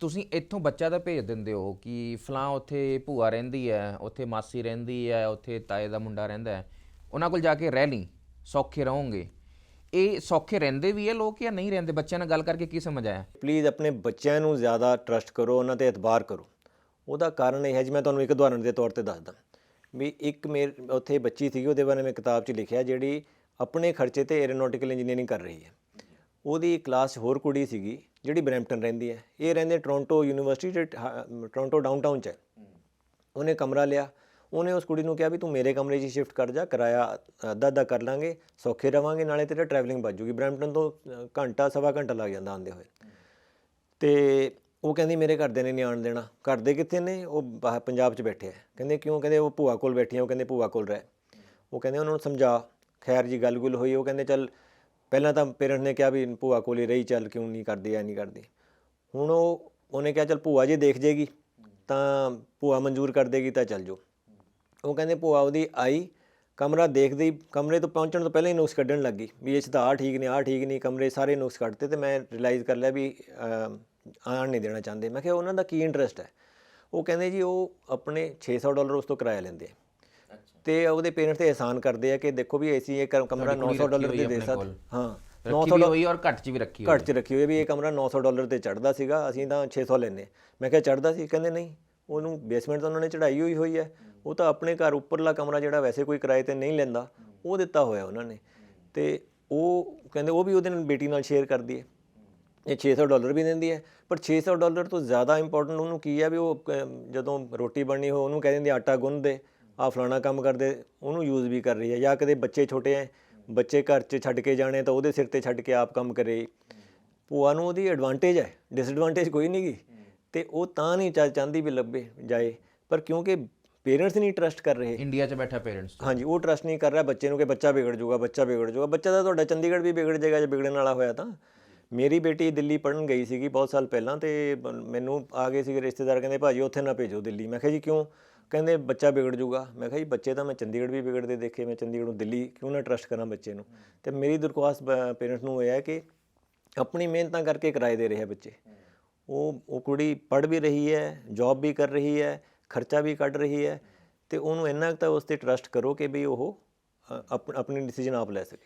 ਤੁਸੀਂ ਇੱਥੋਂ ਬੱਚਾ ਤਾਂ ਭੇਜ ਦਿੰਦੇ ਹੋ ਕਿ ਫਲਾਂ ਉੱਥੇ ਭੂਆ ਰਹਿੰਦੀ ਹੈ, ਉੱਥੇ ਮਾਸੀ ਰਹਿੰਦੀ ਹੈ, ਉੱਥੇ ਤਾਏ ਦਾ ਮੁੰਡਾ ਰਹਿੰਦਾ ਹੈ। ਉਹਨਾਂ ਕੋਲ ਜਾ ਕੇ ਰਹਿ ਲਈ, ਸੌਖੇ ਰਹੋਗੇ। ਇਹ ਸੌਖੇ ਰਹਿੰਦੇ ਵੀ ਹੈ ਲੋਕ ਜਾਂ ਨਹੀਂ ਰਹਿੰਦੇ? ਬੱਚਿਆਂ ਨਾਲ ਗੱਲ ਕਰਕੇ ਕੀ ਸਮਝ ਆਇਆ? ਪਲੀਜ਼ ਆਪਣੇ ਬੱਚਿਆਂ ਨੂੰ ਜ਼ਿਆਦਾ ਟਰਸਟ ਕਰੋ, ਉਹਨਾਂ ਤੇ ਇਤਬਾਰ ਕਰੋ। ਉਹਦਾ ਕਾਰਨ ਇਹ ਹੈ ਜੀ, ਮੈਂ ਤੁਹਾਨੂੰ ਇੱਕ ਉਦਾਹਰਣ ਦੇ ਤੌਰ ਤੇ ਦੱਸਦਾ। ਵੀ ਇੱਕ ਮੇਰੇ, ਉੱਥੇ ਬੱਚੀ ਸੀਗੀ, ਉਹਦੇ ਬਾਰੇ ਮੈਂ ਕਿਤਾਬ 'ਚ ਲਿਖਿਆ, ਜਿਹੜੀ ਆਪਣੇ ਖਰਚੇ ਤੇ 에ਅਰੋਨੌਟਿਕਲ ਇੰਜੀਨੀਅਰਿੰਗ ਕਰ ਰਹੀ ਹੈ। ਉਹਦੀ ਕਲਾਸ 'ਚ ਹੋਰ ਕੁੜੀ ਸੀਗੀ ਜਿਹੜੀ ਬਰੈਂਪਟਨ ਰਹਿੰਦੀ ਹੈ। ਇਹ ਰਹਿੰਦੇ ਟੋਰਾਂਟੋ ਯੂਨੀਵਰਸਿਟੀ ਦੇ ਟੋਰਾਂਟੋ ਡਾਊਨਟਾਊਨ 'ਚ ਉਹਨੇ ਕਮਰਾ ਲਿਆ। ਉਹਨੇ ਉਸ ਕੁੜੀ ਨੂੰ ਕਿਹਾ ਵੀ ਤੂੰ ਮੇਰੇ ਕਮਰੇ 'ਚ ਸ਼ਿਫਟ ਕਰ ਜਾ ਕਿਰਾਇਆ ਅੱਧਾ ਅੱਧਾ ਕਰ ਲਾਂਗੇ ਸੌਖੇ ਰਵਾਂਗੇ ਨਾਲੇ ਤੇਰਾ ਟਰੈਵਲਿੰਗ ਬਚ ਜੂਗੀ। ਬਰੈਂਪਟਨ ਤੋਂ ਘੰਟਾ ਸਵਾ ਘੰਟਾ ਲੱਗ ਜਾਂਦਾ ਆਉਂਦੇ ਹੋਏ। ਤੇ ਉਹ ਕਹਿੰਦੀ ਮੇਰੇ ਘਰਦੇ ਨੇ ਨਹੀਂ ਆਣ ਦੇਣਾ। ਘਰਦੇ ਕਿੱਥੇ ਨੇ? ਉਹ ਪੰਜਾਬ 'ਚ ਬੈਠੇ ਆ ਕਹਿੰਦੇ ਕਿਉਂ? ਕਹਿੰਦੇ ਉਹ ਭੂਆ ਕੋਲ ਬੈਠੀ ਆ ਉਹ ਕਹਿੰਦੇ ਭੂਆ ਕੋਲ ਰਹਿ। ਉਹ ਕਹਿੰਦੇ ਉਹਨਾਂ ਨੂੰ ਸਮਝਾ। ਖੈਰ ਜੀ ਗੱਲ-ਗੁਲ ਹੋਈ। ਉਹ ਕਹਿੰਦੇ ਚੱਲ ਪਹਿਲਾਂ ਤਾਂ ਪੇਰੈਂਟ ਨੇ ਕਿਹਾ ਵੀ ਭੂਆ ਕੋਲ ਹੀ ਰਹੀ ਚੱਲ ਕਿਉਂ ਨਹੀਂ ਕਰਦੀ ਐ ਨਹੀਂ ਕਰਦੀ। ਹੁਣ ਉਹ ਉਹਨੇ ਕਿਹਾ ਚੱਲ ਭੂਆ ਜੇ ਦੇਖ ਜੇਗੀ ਤਾਂ ਭੂਆ ਮਨਜ਼ੂਰ ਕਰ ਦੇਗੀ ਤਾਂ ਚੱਲ ਜਾਓ। ਉਹ ਕਹਿੰਦੇ ਭੂਆ ਉਹਦੀ ਆਈ ਕਮਰਾ ਦੇਖਦੇ ਹੀ ਕਮਰੇ ਤੋਂ ਪਹੁੰਚਣ ਤੋਂ ਪਹਿਲਾਂ ਹੀ ਨੁਕਸ ਕੱਢਣ ਲੱਗੀ ਵੀ ਇਹ 'ਚ ਤਾਂ ਆਹ ਠੀਕ ਨਹੀਂ ਆਹ ਠੀਕ ਨਹੀਂ ਕਮਰੇ ਸਾਰੇ ਨੁਕਸ ਕੱਢਤੇ ਤੇ ਮੈਂ ਰਿਅਲਾਈਜ਼ ਕਰ ਲਿਆ ਵੀ ਅਮ, ਆਉਣ ਨਹੀਂ ਦੇਣਾ ਚਾਹੁੰਦੇ। ਮੈਂ ਕਿਹਾ ਉਹਨਾਂ ਦਾ ਕੀ ਇੰਟਰਸਟ ਹੈ? ਉਹ ਕਹਿੰਦੇ ਜੀ ਉਹ ਆਪਣੇ 600 ਡਾਲਰ ਉਸ ਤੋਂ ਕਿਰਾਇਆ ਲੈਂਦੇ ਆ। ਤੇ ਉਹਦੇ ਪੇਰੈਂਟਸ ਤੇ ਇਹਸਾਨ ਕਰਦੇ ਆ ਕਿ ਦੇਖੋ ਵੀ ਅਸੀਂ ਇਹ ਕ- ਕਮਰਾ 900 ਡਾਲਰ ਦੇ ਦੇ ਸਕਦੇ ਹਾਂ ਰੱਖੀ ਵੀ ਹੋਈ ਔਰ ਘੱਟ ਚ ਵੀ ਰੱਖੀ ਹੋਈ। ਘੱਟ 'ਚ ਰੱਖੀ ਹੋਈ ਹੈ ਵੀ ਇਹ ਕਮਰਾ 900 ਡਾਲਰ ਤੇ ਚੜਦਾ ਸੀਗਾ ਅਸੀਂ ਤਾਂ 600 ਲੈਨੇ ਮੈਂ ਕਿਹਾ ਚੜਦਾ ਸੀ ਕਹਿੰਦੇ ਨਹੀਂ ਉਹਨੂੰ ਬੇਸਮੈਂਟ ਤਾਂ ਉਹਨਾਂ ਨੇ ਚੜਾਈ ਹੋਈ ਹੋਈ ਹੈ ਉਹ ਤਾਂ ਆਪਣੇ ਘਰ ਉੱਪਰਲਾ ਕਮਰਾ ਜਿਹੜਾ ਵੈਸੇ ਕੋਈ ਕਿਰਾਏ ਤੇ ਨਹੀਂ ਲੈਂਦਾ ਉਹ ਦਿੱਤਾ ਹੋਇਆ ਉਹਨਾਂ ਨੇ। ਤੇ ਉਹ ਕਹਿੰਦੇ ਉਹ ਵੀ ਉਹਦੇ ਨਾਲ ਬੇਟੀ ਨਾਲ ਸ਼ੇਅਰ ਕਰਦੀ ਹੈ। ਇਹ 600 ਡਾਲਰ ਵੀ ਦਿੰਦੀ ਹੈ। ਪਰ 600 ਡਾਲਰ ਤੋਂ ਜ਼ਿਆਦਾ ਇੰਪੋਰਟੈਂਟ ਉਹਨੂੰ ਕੀ ਹੈ ਵੀ ਉਹ ਅਮ, ਜਦੋਂ ਰੋਟੀ ਬਣਨੀ ਹੋ ਉਹਨੂੰ ਕਹਿ ਦਿੰਦੀ ਆਟਾ ਗੁੰਨ ਦੇ ਆ ਫਲਾਣਾ ਕੰਮ ਕਰਦੇ ਉਹਨੂੰ ਯੂਜ਼ ਵੀ ਕਰ ਰਹੀ ਹੈ। ਜਾਂ ਕਦੇ ਬੱਚੇ ਛੋਟੇ ਐ ਬੱਚੇ ਘਰ 'ਚ ਛੱਡ ਕੇ ਜਾਣੇ ਤਾਂ ਉਹਦੇ ਸਿਰ ਤੇ ਛੱਡ ਕੇ ਆਪ ਕੰਮ ਕਰੇ। ਭੂਆ ਨੂੰ ਉਹਦੀ ਐਡਵਾਂਟੇਜ ਹੈ ਡਿਸਐਡਵਾਂਟੇਜ ਕੋਈ ਨਹੀਂ ਗੀ ਤੇ ਉਹ ਤਾਂ ਨਹੀਂ ਚੱਲ ਚਾਹੁੰਦੀ ਵੀ ਲੱਭੇ ਜਾਏ। ਪਰ ਕਿਉਂਕਿ ਪੇਰੈਂਟਸ ਨਹੀਂ ਟਰਸਟ ਕਰ ਰਹੇ। ਇੰਡੀਆ 'ਚ ਬੈਠਾ ਪੇਰੈਂਟਸ ਹਾਂਜੀ ਉਹ ਟਰਸਟ ਨਹੀਂ ਕਰ ਰਿਹਾ ਬੱਚੇ ਨੂੰ ਕਿ ਬੱਚਾ ਵਿਗੜ ਜਾਊਗਾ ਬੱਚਾ ਵਿਗੜ ਜਾਊਗਾ। ਬੱਚਾ ਤਾਂ ਤੁਹਾਡਾ ਚੰਡੀਗੜ੍ਹ ਵੀ ਵਿਗੜ ਜਾਏਗਾ ਜੇ ਵਿਗੜਨ ਵਾਲਾ ਹੋਇਆ ਤਾਂ। ਮੇਰੀ ਬੇਟੀ ਦਿੱਲੀ ਪੜਨ ਗਈ ਸੀਗੀ ਬਹੁਤ ਸਾਲ ਪਹਿਲਾਂ ਤੇ ਮੈਨੂੰ ਆ ਗਏ ਸੀਗੇ ਰਿਸ਼ਤੇਦਾਰ ਕਹਿੰਦੇ ਭਾਜੀ ਉੱਥੇ ਨਾ ਭੇਜੋ ਦਿੱਲੀ। ਮੈਂ ਕਿਹਾ ਜੀ ਕਿਉਂ? ਕਹਿੰਦੇ ਬੱਚਾ ਵਿਗੜ ਜਾਊਗਾ। ਮੈਂ ਕਿਹਾ ਜੀ, ਬੱਚੇ ਤਾਂ ਮੈਂ ਚੰਡੀਗੜ੍ਹ ਵੀ ਵਿਗੜਦੇ ਦੇਖੇ, ਮੈਂ ਚੰਡੀਗੜ੍ਹ ਨੂੰ ਦਿੱਲੀ ਕਿਉਂ ਨਾ ਟਰਸਟ ਕਰਾਂ ਬੱਚੇ ਨੂੰ? ਤੇ ਮੇਰੀ ਦਰਖਾਸਤ ਪੇਰੈਂਟਸ ਨੂੰ ਇਹ ਹੈ ਕਿ ਆਪਣੀ ਮਿਹਨਤਾਂ ਕਰਕੇ ਕਿਰਾਏ ਦੇ ਰਹੇ ਆ ਬੱਚੇ। ਉਹ ਉਹ ਕੁੜੀ ਪੜ ਵੀ ਰਹੀ ਹੈ ਜੌਬ ਵੀ ਕਰ ਰਹੀ ਹੈ, ਖਰਚਾ ਵੀ ਕੱਢ ਰਹੀ ਹੈ ਤੇ ਉਹਨੂੰ ਇੰਨਾ ਕੁ ਤਾਂ ਉਸ ਤੇ ਟਰਸਟ ਕਰੋ ਕਿ ਵੀ ਉਹ ਆਪਣੀ ਡਿਸੀਜਨ ਆਪ ਲੈ ਸਕੇ।